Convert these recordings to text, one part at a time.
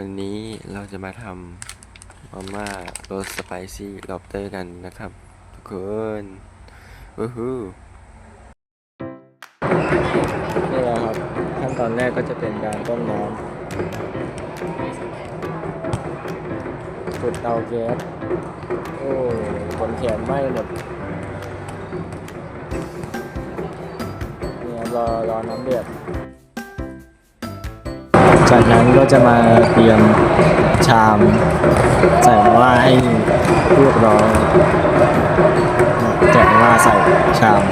วันนี้เราจะมาทำมาม่ารสสไปซี่ล็อบเตอร์กันนะครับ ทุกคนวู้ฮู้นี่แหละครับ ขั้นตอนแรกก็จะเป็นการต้มน้ำจุดเตาแก๊สโอ้ขนแขนไหม้หมดเนี่ยรอรอน้ำเดือด จากนั้นก็จะมาเตรียมชามใส่ว่าให้เรียบร้อยแกะมาว่าใส่ชาม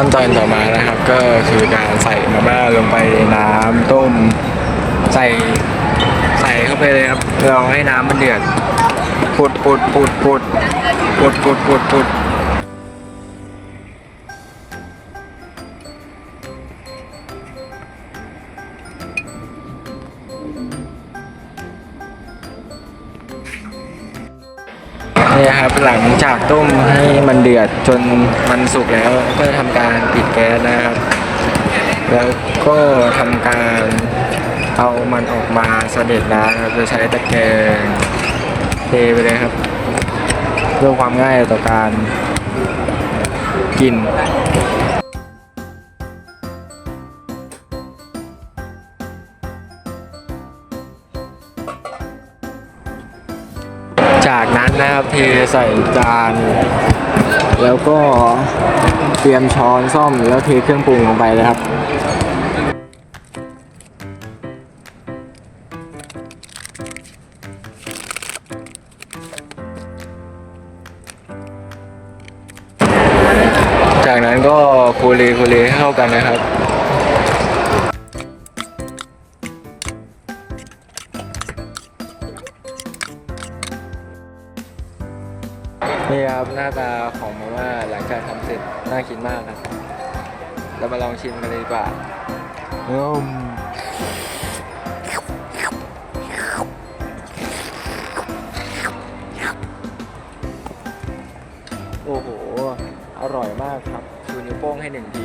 ขั้นตอนต่อมานะครับ ก็คือการใส่มาม่าลงไปในน้ำต้ม ใส่ใส่เข้าไปเลยครับรอให้น้ำมันเดือดปุดปุดปุดปุดปุดปุดปุดปุด นี่ครับ หลังจากต้มให้มันเดือดจนมันสุกแล้วก็จะทำการปิดแก๊สนะครับ แล้วก็ทำการเอามันออกมาเสด็จน้ำครับโดยใช้ตะแกรงเทไปเลยครับ เพื่อความง่ายต่อการกิน จากนั้นนะครับเทใส่จาน แล้วก็เตรียมช้อนซ่อมแล้วเทเครื่องปรุงลงไปเลยครับจากนั้นก็คูเลคูเลให้เข้ากันนะครับ นี่ครับหน้าตาของมาม่าหลังจากทำเสร็จน่ากินมากนะครับเรามาลองชิมกันเลยดีกว่าอืมโอ้โห อร่อยมากครับชูนิ้วโป้งให้หนึ่งที